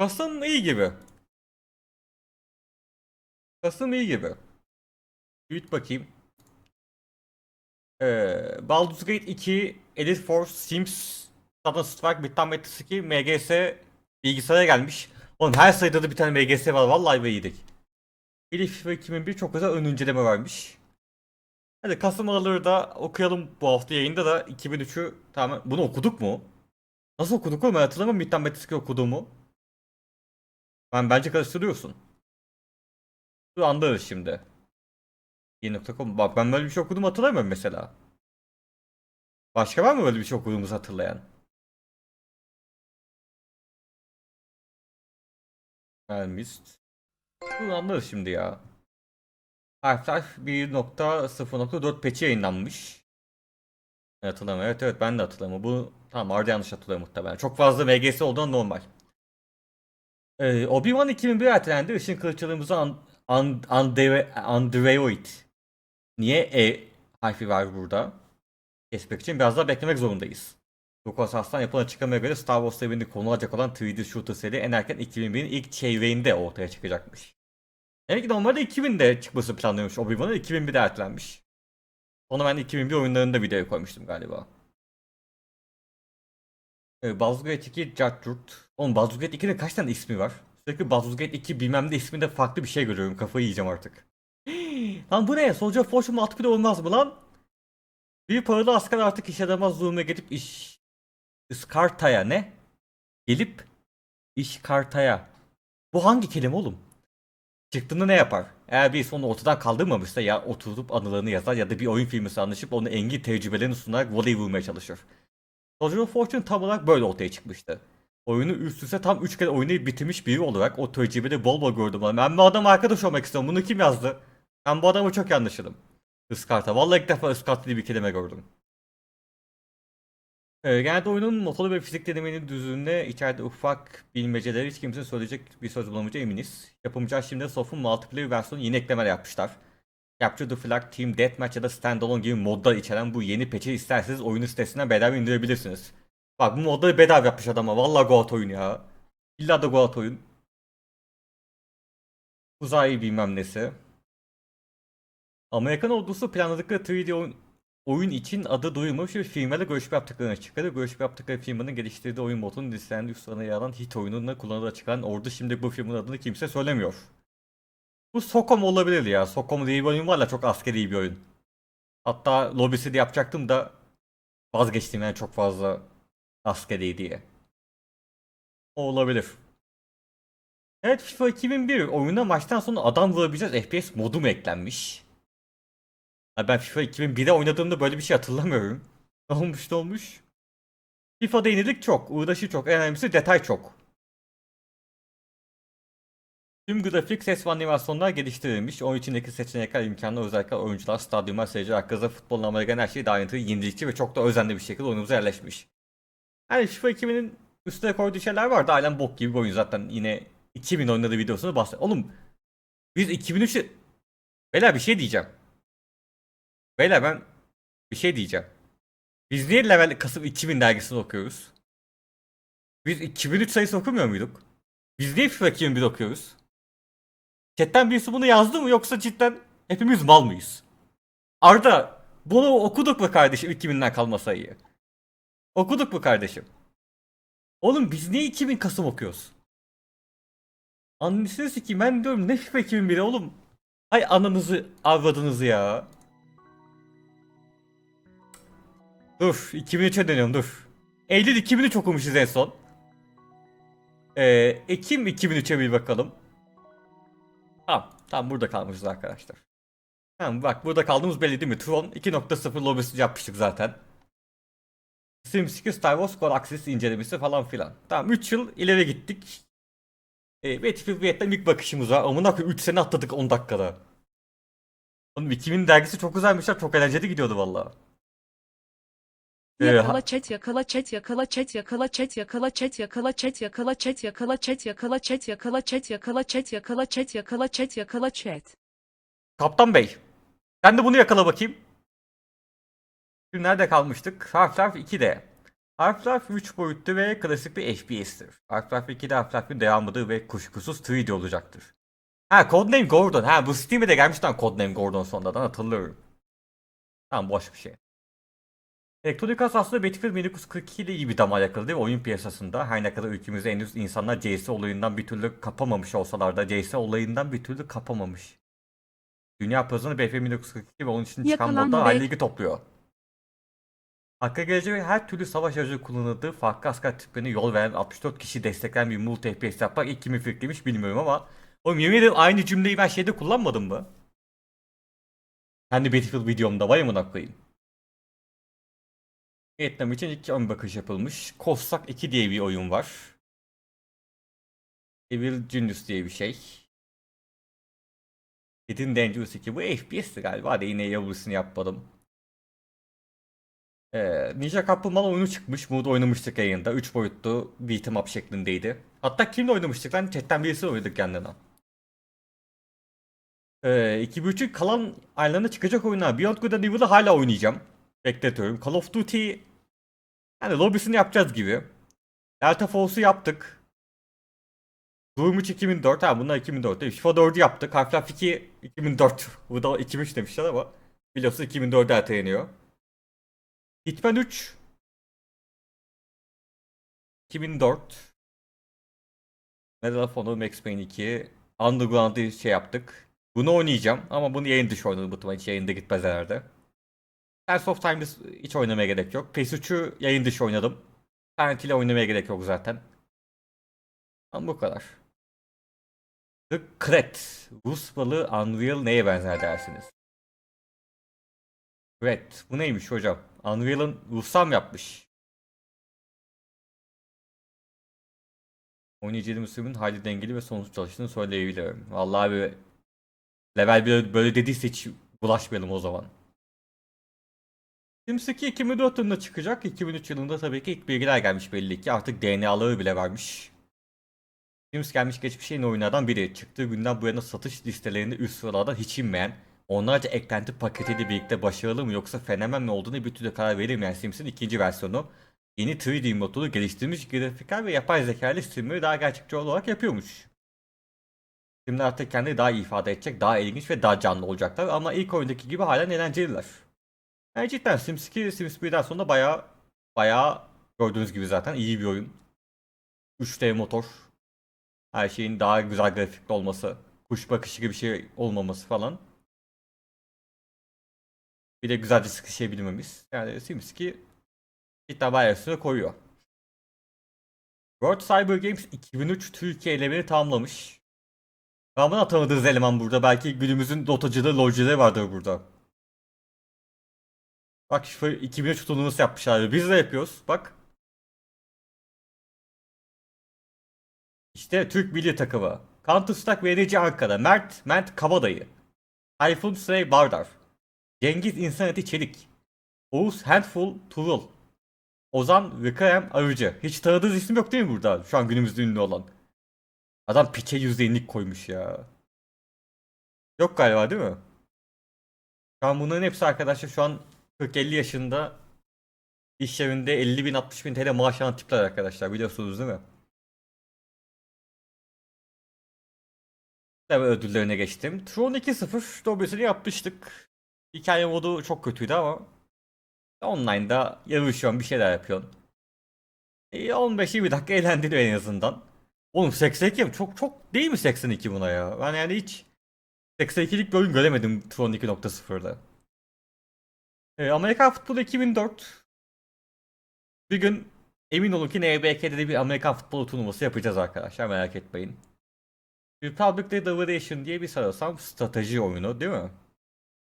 Kasım iyi gibi. Kasım iyi gibi. Büyüt bakayım. Ee, Baldur's Gate 2, Elite Force, Sims, Sudden Strike, Matrix 2, MGS bilgisayara gelmiş. Oğlum her sayıda da bir tane MGS var. Vallahi be yedik. Elif FIFA 2001 çok güzel ön inceleme vermiş. Hadi Kasım araları da okuyalım bu hafta yayında da 2003'ü tamam. Bunu okuduk mu? Nasıl okuduk oğlum? Ben hatırlamıyorum Matrix 2 okuduğumu. Ben bence karıştırıyorsun. Dur anlarız şimdi. Yeni.com Bak ben böyle bir şey okuduğumu hatırlamıyorum mesela. Başka var mı böyle bir şey okuduğumuzu hatırlayan? Elmist. Dur anlarız şimdi ya. Half-Life 1.0.4 patch yayınlanmış. Hatırlamıyorum. Evet evet ben de hatırlamıyorum. Bu tamam Arda yanlış hatırlıyor muhtemelen. Çok fazla MGS olduğundan normal. Ee, Obi-Wan 2001 ertelendi. Işın andre, Android. Niye E harfi var burada? Kesmek için biraz daha beklemek zorundayız. LucasArts'tan yapılan açıklamaya göre Star Wars evreninde konu olacak olan 3D shooter seri en erken 2001'in ilk çeyreğinde ortaya çıkacakmış. Demek ki normalde 2000'de çıkması planlanıyormuş Obi-Wan'ın 2001'de ertelenmiş. Onu ben 2001 oyunlarında videoya koymuştum galiba. Ee, Baldur's Gate 2 Judgment. Oğlum Baldur's Gate 2'de kaç tane ismi var? Sürekli Baldur's Gate 2 bilmem ne isminde farklı bir şey görüyorum. Kafayı yiyeceğim artık. lan bu ne? Soldier of Fortune multiplayer olmaz mı lan? Bir paralı asker artık iş adamaz zulme gelip iş... Iskarta'ya ne? Gelip işkartaya. Bu hangi kelime oğlum? Çıktığında ne yapar? Eğer birisi onu ortadan kaldırmamışsa ya oturup anılarını yazar ya da bir oyun filmi anlaşıp onu engin tecrübelerini sunarak voley vurmaya çalışır. Soldier of Fortune tam olarak böyle ortaya çıkmıştı. Oyunu üst üste tam 3 kere oynayıp bitirmiş biri olarak o tecrübede bol bol gördüm. Ben bu adamla arkadaş olmak istiyorum. Bunu kim yazdı? Ben bu adamı çok yanlış anladım. Iskarta. Vallahi ilk defa ıskarta diye bir kelime gördüm. Ee, genelde oyunun motoru ve fizik denemenin düzlüğünde içeride ufak bilmeceleri hiç kimsenin söyleyecek bir söz bulamayacağı eminiz. Yapımcılar şimdi Soft'un multiplayer versiyonu yeni eklemeler yapmışlar. Capture the Flag, Team Deathmatch ya da Standalone gibi modlar içeren bu yeni patch'i isterseniz oyunu sitesinden bedava indirebilirsiniz. Bak bu modları bedava yapmış adama. Vallahi Goat oyun ya. İlla da Goat oyun. Uzay bilmem nesi. Amerikan ordusu planladıkları 3D oyun, oyun için adı duyulmuş bir firmayla görüşme yaptıklarını açıkladı. Görüşme yaptıkları firmanın geliştirdiği oyun modunun listelendiği üst sırana yer alan hit oyununda kullanılarak çıkan ordu şimdi bu firmanın adını kimse söylemiyor. Bu Sokom olabilir ya. Sokom diye bir oyun var ya çok askeri bir oyun. Hatta lobisi de yapacaktım da vazgeçtim yani çok fazla askeri diye. O olabilir. Evet FIFA 2001 oyuna maçtan sonra adam vurabileceğiz FPS modu mu eklenmiş? Ha, ben FIFA 2001'de oynadığımda böyle bir şey hatırlamıyorum. Ne olmuş ne olmuş? FIFA'da yenilik çok, uğraşı çok, en önemlisi detay çok. Tüm grafik, ses ve animasyonlar geliştirilmiş. Oyun içindeki seçenekler, imkanlar, özellikler, oyuncular, stadyumlar, seyirciler, hakkında futbolun Amerikan her şeyi ayrıntılı, yenilikçi ve çok da özenli bir şekilde oyunumuza yerleşmiş. Yani FIFA 2000'in üstüne koyduğu şeyler var da halen bok gibi bir oyun zaten yine 2000 oynadığı videosunu bahset. Oğlum biz 2003'te Beyler bir şey diyeceğim. Beyler ben bir şey diyeceğim. Biz niye level Kasım 2000 dergisini okuyoruz? Biz 2003 sayısı okumuyor muyduk? Biz niye FIFA 2001 okuyoruz? Chatten birisi bunu yazdı mı yoksa cidden hepimiz mal mıyız? Arda bunu okuduk mu kardeşim 2000'den kalma sayıyı? Okuduk mu kardeşim? Oğlum biz niye 2000 Kasım okuyoruz? Annesini sikeyim ben diyorum ne FIFA 2001'e oğlum? Hay ananızı avradınızı ya. Dur 2003'e dönüyorum dur. Eylül 2003 okumuşuz en son. Ee, Ekim 2003'e bir bakalım. Tamam. Tamam burada kalmışız arkadaşlar. Tamam bak burada kaldığımız belli değil mi? Tron 2.0 lobisi yapmıştık zaten. SimCity Star Wars Galaxis incelemesi falan filan. Tamam 3 yıl ileri gittik. E, Vietnam ilk bakışımız var. Amına koyayım 3 sene atladık 10 dakikada. Oğlum 2000 dergisi çok güzelmişler. Çok eğlenceli gidiyordu valla. Ee, Yakala chat yakala chat yakala chat yakala chat yakala chat yakala chat yakala chat yakala chat yakala chat yakala chat yakala chat yakala chat yakala chat yakala chat. Kaptan Bey. Sen de bunu yakala bakayım. Şimdi nerede kalmıştık? Half-Life 2'de. Half-Life 3 boyutlu ve klasik bir FPS'tir. Half-Life 2 de Half-Life'in devamıdır ve kuşkusuz 3D olacaktır. Ha Codename Gordon. Ha bu Steam'e de gelmiş lan Codename Gordon sonradan hatırlıyorum. Tamam boş bir şey. Elektronik Arts aslında Battlefield 1942 ile iyi bir damar yakaladı ve oyun piyasasında her ne kadar ülkemizde henüz insanlar CS olayından bir türlü kapamamış olsalar da CS olayından bir türlü kapamamış. Dünya pazarını Battlefield 1942 ve onun için çıkan modda aile ilgi topluyor. Hakka gelecek ve her türlü savaş aracı kullanıldığı farklı asker tiplerine yol veren 64 kişi destekleyen bir multi FPS yapmak ilk kimi fikirmiş bilmiyorum ama Oğlum yemin ederim aynı cümleyi ben şeyde kullanmadım mı? Kendi Battlefield videomda vay amına koyayım. Vietnam için ilk ön bakış yapılmış. Cossack 2 diye bir oyun var. Evil Genius diye bir şey. Hidden Dangerous 2 bu FPS'ti galiba. Hadi yine yavrusunu yapmadım. Ee, Ninja Kaplumbağa oyunu çıkmış. Bunu da oynamıştık yayında. 3 boyutlu beat'em up şeklindeydi. Hatta kimle oynamıştık lan? Chatten birisi oynadık kendine. Ee, 2.5'ün kalan aylarında çıkacak oyunlar. Beyond Good and Evil'ı hala oynayacağım. Bekletiyorum. Call of Duty yani lobisini yapacağız gibi. Delta Force'u yaptık. Doom 3 2004. Ha bunlar 2004. değil. FIFA 4'ü yaptık. Half-Life 2 2004. Bu da 2003 demişler ama biliyorsun 2004'e erteleniyor. Hitman 3 2004 Medal of Honor Max Payne 2 Underground'ı şey yaptık. Bunu oynayacağım ama bunu yayın dışı oynadım muhtemelen hiç yayında gitmez herhalde. Tales of Time'da hiç oynamaya gerek yok. PES 3'ü yayın dışı oynadım. Silent ile oynamaya gerek yok zaten. Ama bu kadar. The Cret. Rus balığı Unreal neye benzer dersiniz? Evet. Bu neymiş hocam? Unreal'ın Rusam yapmış. Oynayıcı Müslüm'ün hayli dengeli ve sonuç çalıştığını söyleyebilirim. Vallahi abi level böyle, böyle dediyse hiç bulaşmayalım o zaman. 2 2004 yılında çıkacak. 2003 yılında tabii ki ilk bilgiler gelmiş belli ki. Artık DNA'ları bile vermiş. Sims gelmiş geçmiş en oyunlardan biri. Çıktığı günden bu yana satış listelerinde üst sıralardan hiç inmeyen, onlarca eklenti paketiyle birlikte başarılı mı yoksa fenomen mi olduğunu bir türlü karar verilmeyen Sims'in ikinci versiyonu yeni 3D motoru geliştirilmiş grafikler ve yapay zeka ile streamleri daha gerçekçi olarak yapıyormuş. Şimdi artık kendini daha iyi ifade edecek, daha ilginç ve daha canlı olacaklar ama ilk oyundaki gibi halen eğlenceliler. Yani cidden Sims 2, Sims 1'den sonra bayağı bayağı gördüğünüz gibi zaten iyi bir oyun. 3D motor. Her şeyin daha güzel grafikli olması. Kuş bakışı gibi bir şey olmaması falan. Bir de güzelce sıkışabilmemiz. Yani Sims 2 cidden bayağı üstüne koyuyor. World Cyber Games 2003 Türkiye elemini tamamlamış. Ben bunu atamadığınız eleman burada. Belki günümüzün dotacılığı, lolcılığı vardır burada. Bak şu 2003 turnuvası yapmışlar. Biz de yapıyoruz. Bak. İşte Türk milli takımı. Counter Strike VNC Ankara. Mert, Mert Kabadayı. Tayfun Srey Bardar. Cengiz İnsaneti Çelik. Oğuz Handful Turul. Ozan Vıkrem Arıcı. Hiç tanıdığınız isim yok değil mi burada? Şu an günümüzde ünlü olan. Adam piçe %50'lik koymuş ya. Yok galiba değil mi? Şu an bunların hepsi arkadaşlar şu an 40-50 yaşında iş yerinde 50 bin 60 bin TL maaş alan tipler arkadaşlar biliyorsunuz değil mi? Level ödüllerine geçtim. Tron 2.0 dobesini yapmıştık. Hikaye modu çok kötüydü ama online'da yarışıyorsun bir şeyler yapıyorsun. E, 15-20 dakika eğlendiriyor en azından. Oğlum 82 mi? Çok çok değil mi 82 buna ya? Ben yani hiç 82'lik bir oyun göremedim Tron 2.0'da. Ee, Amerikan futbolu 2004. Bir gün emin olun ki NBK'de de bir Amerikan futbolu turnuvası yapacağız arkadaşlar merak etmeyin. Republic Dead Aviation diye bir sanırsam strateji oyunu değil mi?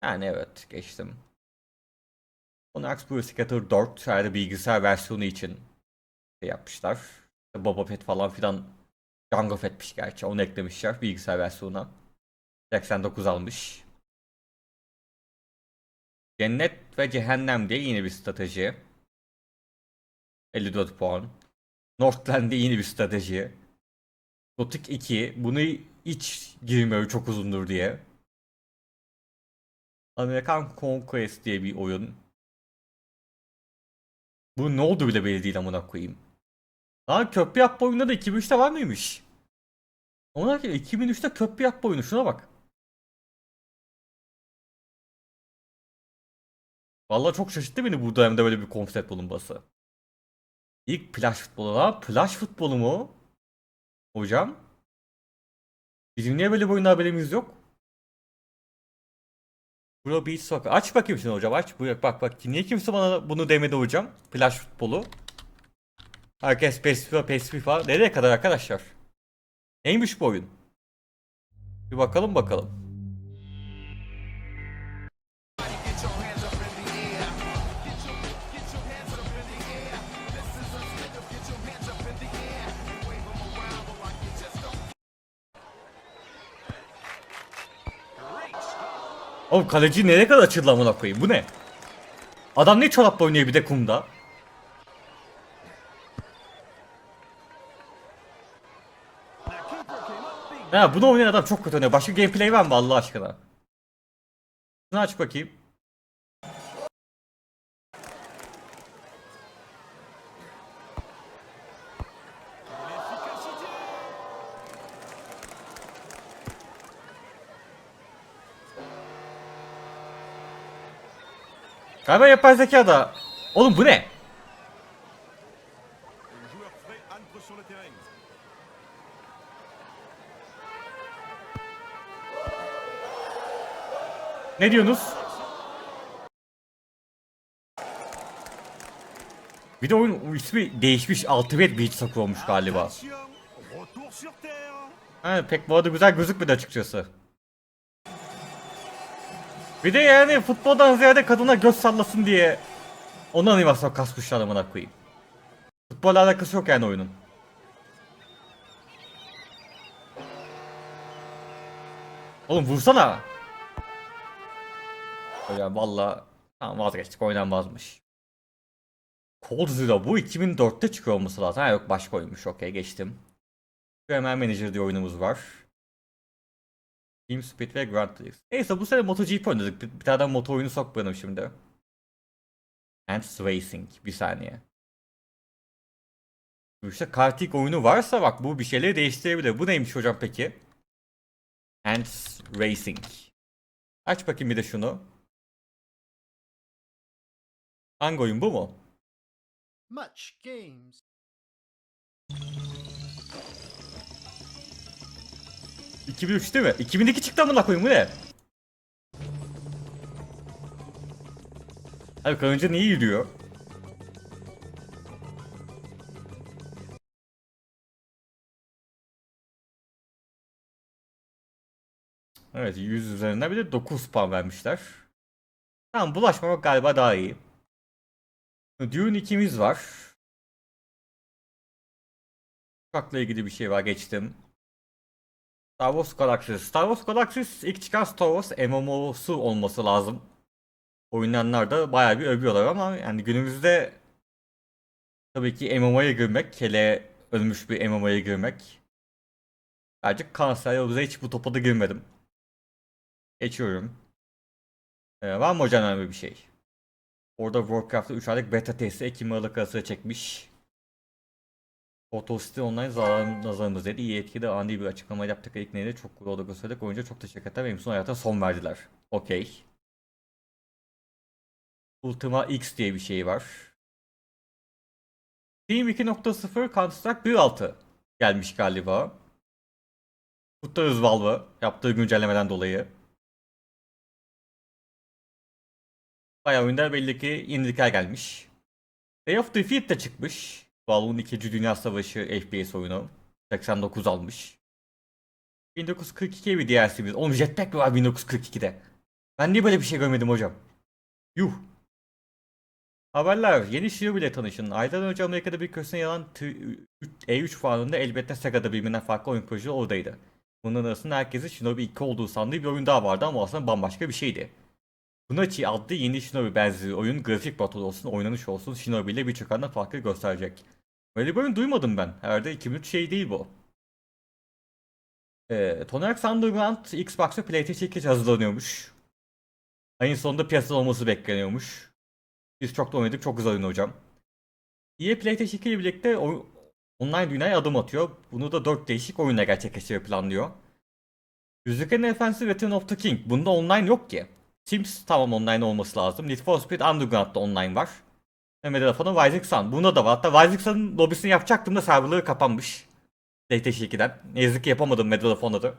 Yani evet geçtim. Monarchs Pro Skater 4 herhalde bilgisayar versiyonu için şey yapmışlar. Boba Fett falan filan Jango Fett'miş gerçi onu eklemişler bilgisayar versiyonuna. 89 almış. Cennet ve Cehennem diye yeni bir strateji. 54 puan. Northland diye yeni bir strateji. Gothic 2. Bunu hiç girmiyor çok uzundur diye. American Conquest diye bir oyun. Bu ne oldu bile belli değil amına koyayım. Lan köprü yapma oyunda da 2003'te var mıymış? Koyayım 2003'te köprü yapma oyunu şuna bak. Vallahi çok şaşırttı beni bu dönemde böyle bir konsept bulunması. İlk plaj futbolu lan. Plaj futbolu mu? Hocam? Bizim niye böyle bir oyunda haberimiz yok? Pro Beach Soccer. Aç bakayım şimdi hocam aç. Buyur bak bak. Niye kimse bana bunu demedi hocam? Plaj futbolu. Herkes PES FIFA, PES FIFA. Nereye kadar arkadaşlar? Neymiş bu oyun? Bir bakalım bakalım. Oğlum kaleci nereye kadar açıldı amına koyayım? Bu ne? Adam ne çorapla oynuyor bir de kumda? Ha bunu oynayan adam çok kötü oynuyor. Başka gameplay var mı Allah aşkına? Şunu aç bakayım. Galiba yapay zeka da. Oğlum bu ne? Ne diyorsunuz? Bir de oyun ismi değişmiş. Ultimate Beach Soccer olmuş galiba. Ha, pek bu arada güzel gözükmedi açıkçası. Bir de yani futboldan ziyade kadına göz sallasın diye onu animasyon kasmışlar amına koyayım. Futbolla alakası yok yani oyunun. Oğlum vursana. Hocam valla tamam vazgeçtik oynanmazmış. Cold Zero bu 2004'te çıkıyor olması lazım. Ha yok başka oyunmuş okey geçtim. Hemen Manager diye oyunumuz var. Team Speed ve Grand Prix. Neyse bu sene MotoGP oynadık. Bir, bir tane moto oyunu sokmayalım şimdi. And Racing. Bir saniye. İşte kartik oyunu varsa bak bu bir şeyleri değiştirebilir. Bu neymiş hocam peki? And Racing. Aç bakayım bir de şunu. Hangi oyun bu mu? Much games. ...2003 değil mi? 2002 çıktı amına koyayım bu ne? Abi karınca niye yürüyor? Evet 100 üzerinden bir de 9 puan vermişler. Tamam bulaşmamak galiba daha iyi. Dune 2'miz var. Uçakla ilgili bir şey var geçtim. Star Wars Galaxies. Star Wars Galaxies ilk çıkan Star Wars MMO'su olması lazım. Oynayanlar da bayağı bir övüyorlar ama yani günümüzde tabii ki MMO'ya girmek, hele ölmüş bir MMO'ya girmek bence kanser yolumuza hiç bu topa da girmedim. Geçiyorum. Ee, var mı hocam önemli bir şey? Orada Warcraft'ta 3 aylık beta testi Ekim Aralık arasında çekmiş. Photo City Online zararın nazarımız dedi. İyi etkili ani bir açıklama yaptık. İlk neydi? Çok cool oldu gösterdik. Oyunca çok teşekkür ederim. Benim son hayata son verdiler. Okey. Ultima X diye bir şey var. Steam 2.0 Counter Strike 1.6 gelmiş galiba. Kutlarız Valve'ı yaptığı güncellemeden dolayı. Bayağı oyunda belli ki yenilikler gelmiş. Day of Defeat de çıkmış. Valve'ın 2. Dünya Savaşı FPS oyunu. 89 almış. 1942 bir DLC'miz. Oğlum Jetpack mi var 1942'de? Ben niye böyle bir şey görmedim hocam? Yuh. Haberler. Yeni Shinobi ile tanışın. Aydan önce Amerika'da bir köşesine yalan T- E3 fuarında elbette Sega'da birbirinden farklı oyun projeleri oradaydı. Bunların arasında herkesin Shinobi 2 olduğu sandığı bir oyun daha vardı ama aslında bambaşka bir şeydi. Bunachi adlı yeni Shinobi benzeri oyun grafik battle olsun, oynanış olsun Shinobi ile birçok anda farklı gösterecek. Böyle bir oyun duymadım ben. Herhalde 2003 şey değil bu. Ee, Tony Hawk's Underground Xbox ve PlayStation 2 için hazırlanıyormuş. Ayın sonunda piyasada olması bekleniyormuş. Biz çok da oynadık. Çok güzel oyun hocam. EA PlayStation 2 ile birlikte online dünyaya adım atıyor. Bunu da 4 değişik oyunla gerçekleştirmeyi planlıyor. Yüzüklerin Efendisi Return of the King. Bunda online yok ki. Sims tamam online olması lazım. Need for Speed Underground'da online var. Of Honor Rising Sun. Bunda da var. Hatta Rising Sun'ın lobisini yapacaktım da serverları kapanmış. PlayStation 2'den. Ne yazık ki yapamadım Medal of Honor'ı.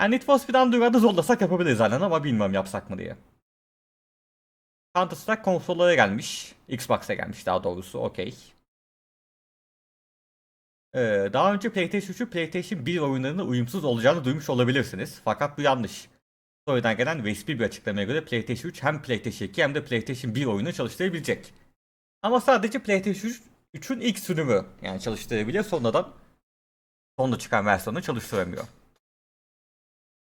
Yani Need for Speed Underground'ı zorlasak yapabiliriz zaten ama bilmem yapsak mı diye. Counter Strike konsollara gelmiş. Xbox'a gelmiş daha doğrusu. Okey. Ee, daha önce PlayStation 3'ü PlayStation 1 oyunlarına uyumsuz olacağını duymuş olabilirsiniz. Fakat bu yanlış. Sonradan gelen resmi bir açıklamaya göre PlayStation 3 hem PlayStation 2 hem de PlayStation 1 oyunu çalıştırabilecek. Ama sadece PlayStation 3'ün ilk sürümü yani çalıştırabiliyor. Sonradan sonunda çıkan versiyonu çalıştıramıyor.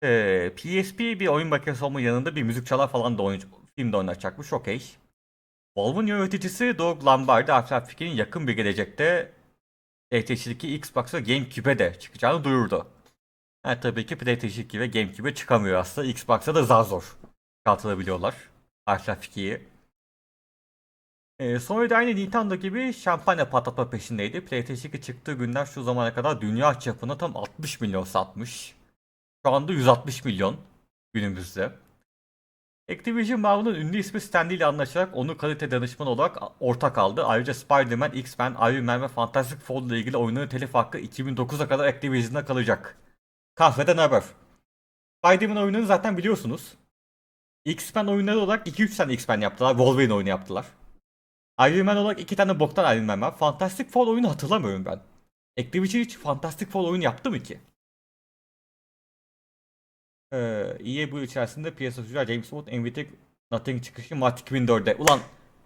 Ee, PSP bir oyun makinesi olma yanında bir müzik çalar falan da oyun, filmde oynatacakmış. Okey. Valve'ın yöneticisi Doug Lombardi Half-Life 2'nin yakın bir gelecekte PlayStation 2, Xbox ve GameCube'e de çıkacağını duyurdu. Ha, tabii ki PlayStation 2 ve GameCube'e çıkamıyor aslında. Xbox'a da zar zor çıkartılabiliyorlar. Half-Life 2'yi. Ee, Sony de aynı Nintendo gibi şampanya patlatma peşindeydi. PlayStation 2 çıktığı günden şu zamana kadar dünya çapında tam 60 milyon satmış. Şu anda 160 milyon günümüzde. Activision Marvel'ın ünlü ismi Stan Lee ile anlaşarak onu kalite danışmanı olarak ortak aldı. Ayrıca Spider-Man, X-Men, Iron Man ve Fantastic Four ile ilgili oyunların telif hakkı 2009'a kadar Activision'da kalacak. Kahveden haber. Spider-Man oyununu zaten biliyorsunuz. X-Men oyunları olarak 2-3 tane X-Men yaptılar. Wolverine oyunu yaptılar. Iron Man olarak 2 tane boktan Iron Man var. Fantastic Four oyunu hatırlamıyorum ben. Activision hiç Fantastic Four oyunu yaptı mı ki? Ee, EA bu içerisinde piyasa sunucular James Bond, Nvidia, Nothing çıkışı Mart 2004'de. Ulan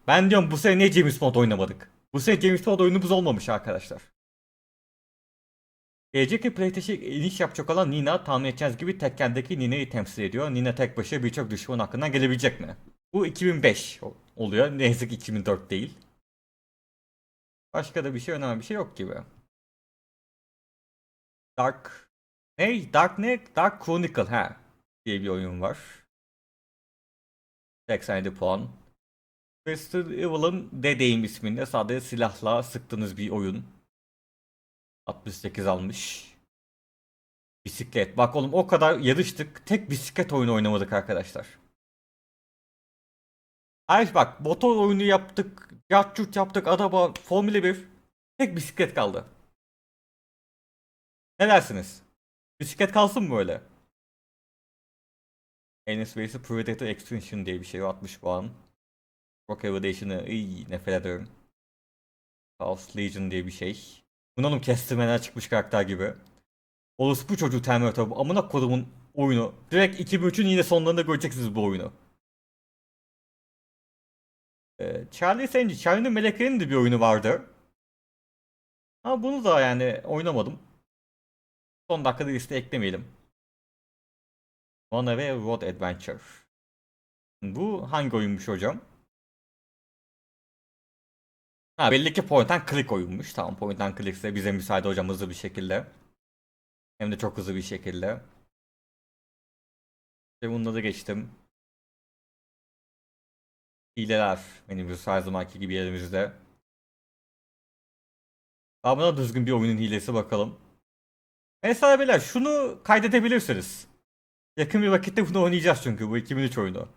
ben diyorum bu sene niye James Bond oynamadık? Bu sene James Bond oyunumuz olmamış arkadaşlar. Gelecek PlayStation iniş yapacak olan Nina tahmin edeceğiniz gibi Tekken'deki Nina'yı temsil ediyor. Nina tek başına birçok düşman hakkından gelebilecek mi? Bu 2005 oluyor. Ne yazık ki 2004 değil. Başka da bir şey önemli bir şey yok gibi. Dark ne? Dark ne? Dark Chronicle ha diye bir oyun var. 87 puan. Resident Evil'ın Dedeyim isminde sadece silahla sıktığınız bir oyun. 68 almış. Bisiklet. Bak oğlum o kadar yarıştık. Tek bisiklet oyunu oynamadık arkadaşlar. Hayır bak motor oyunu yaptık. Yatçurt yaptık. Araba. Formula 1. Tek bisiklet kaldı. Ne dersiniz? Bisiklet kalsın mı öyle? Enes Bey'si Predator Extinction diye bir şey 60 puan. Rock Evaluation'ı iyi nefret ediyorum. Chaos Legion diye bir şey. Bunalım kestirmeler çıkmış karakter gibi. Orospu çocuğu Terminator bu amına kodumun oyunu. Direkt 2003'ün yine sonlarında göreceksiniz bu oyunu. Ee, Charlie Sanji, Charlie'nin Meleklerinin de bir oyunu vardı. Ama bunu da yani oynamadım. Son dakikada liste eklemeyelim. Runaway Road Adventure. Bu hangi oyunmuş hocam? Ha belli ki point and click oyunmuş. Tamam point and click ise bize müsaade hocam hızlı bir şekilde. Hem de çok hızlı bir şekilde. Ve bununla da geçtim. Hileler menümüz her zamanki gibi yerimizde. Daha buna düzgün bir oyunun hilesi bakalım. Mesela beyler şunu kaydedebilirsiniz. Yakın bir vakitte bunu oynayacağız çünkü bu 2003 oyunu.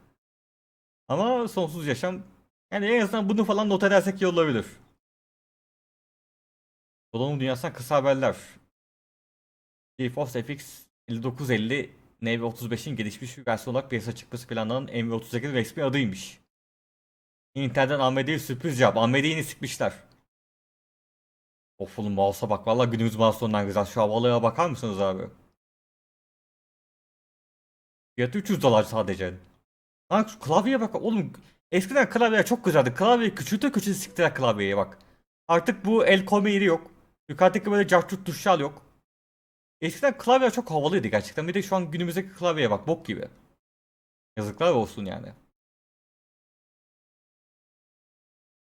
Ama sonsuz yaşam yani en azından bunu falan not edersek iyi olabilir. Donanım dünyasından kısa haberler. GeForce FX 5950 NV35'in gelişmiş bir versiyon olarak piyasaya çıkması planlanan NV38 resmi adıymış. Intel'den AMD'ye sürpriz cevap. AMD'yi sıkmışlar. Of oğlum mouse'a bak. Valla günümüz mouse'undan güzel. Şu havalıya bakar mısınız abi? Fiyatı 300 dolar sadece. Lan şu klavyeye bak oğlum. Eskiden klavye çok güzeldi. Klavyeyi küçülte küçülte siktiler klavyeye bak. Artık bu el koyma yeri yok. Yukarıdaki böyle cartçut tuşlar yok. Eskiden klavye çok havalıydı gerçekten. Bir de şu an günümüzdeki klavyeye bak bok gibi. Yazıklar olsun yani.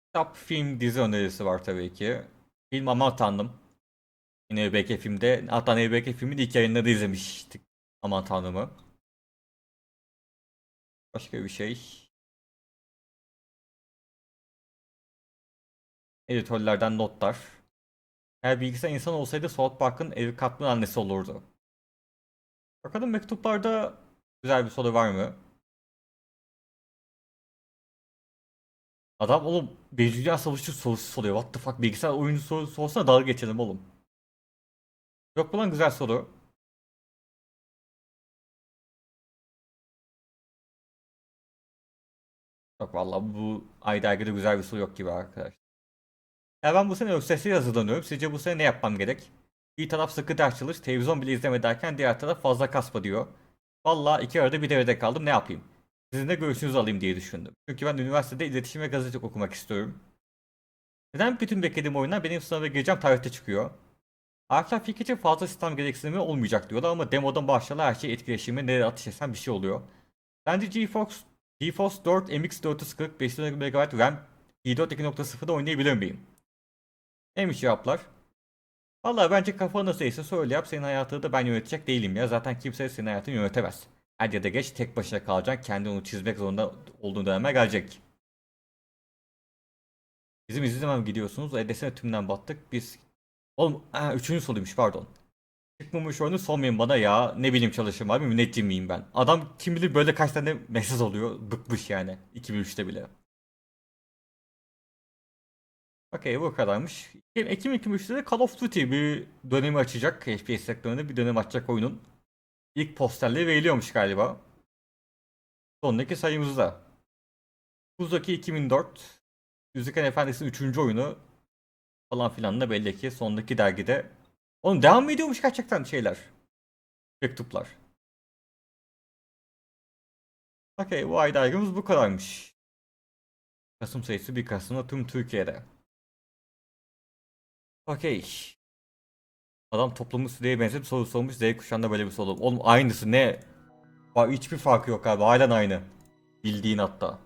Kitap, film, dizi önerisi var tabii ki. Film Aman Tanrım. Yine ÖBK filmde. Hatta ÖBK filmi de ilk yayınlarda izlemiştik. Aman Tanrım'ı. Başka bir şey. Editörlerden notlar. Eğer bilgisayar insan olsaydı South Park'ın Eric Cartman annesi olurdu. Bakalım mektuplarda güzel bir soru var mı? Adam oğlum Birinci Dünya Savaşı sorusu soruyor. What the fuck bilgisayar oyunu sorusu sorsana dalga geçelim oğlum. Yok mu lan güzel soru? Yok vallahi bu ay dergide güzel bir soru yok gibi arkadaş. Ya ben bu sene ÖSS'ye hazırlanıyorum. Sizce bu sene ne yapmam gerek? Bir taraf sıkı ders çalış, televizyon bile izleme derken diğer taraf fazla kasma diyor. Vallahi iki arada bir devrede kaldım ne yapayım? Sizin de görüşünüzü alayım diye düşündüm. Çünkü ben üniversitede iletişim ve gazete okumak istiyorum. Neden bütün beklediğim oyunlar benim sınava gireceğim tarihte çıkıyor? Arka fikir için fazla sistem gereksinimi olmayacak diyorlar ama demodan başlarlar her şey etkileşimi nereye atış etsen bir şey oluyor. Bence GeForce, GeForce 4 MX 440 500 MB RAM i4 2.0'da oynayabilir miyim? Neymiş cevaplar? Vallahi bence kafa nasılsa söyle yap senin hayatını da ben yönetecek değilim ya zaten kimse senin hayatını yönetemez. Er ya da geç tek başına kalacaksın kendi onu çizmek zorunda olduğun döneme gelecek. Bizim izlemem gidiyorsunuz. Edesine tümden battık. Biz... Oğlum ha, üçüncü soruymuş pardon. Çıkmamış oyunu sormayın bana ya. Ne bileyim çalışım mı? Müneccim miyim ben? Adam kim bilir böyle kaç tane mesaj oluyor. Bıkmış yani. 2003'te bile. Okey bu kadarmış. Ekim 2003'te de Call of Duty bir dönemi açacak. FPS sektöründe bir dönem açacak oyunun. İlk posterleri veriliyormuş galiba. Sonraki sayımızda. Buzdaki 2004. Yüzüklerin Efendisi'nin 3. oyunu falan filan da belli ki sondaki dergide. Oğlum devam ediyormuş gerçekten şeyler? Mektuplar. Okey bu ay dergimiz bu kadarmış. Kasım sayısı 1 Kasım'da tüm Türkiye'de. Okey. Adam toplumu süreye benzep soru sormuş Z kuşağında böyle bir soru. Oğlum aynısı ne? Bak hiçbir farkı yok abi halen aynı. Bildiğin hatta.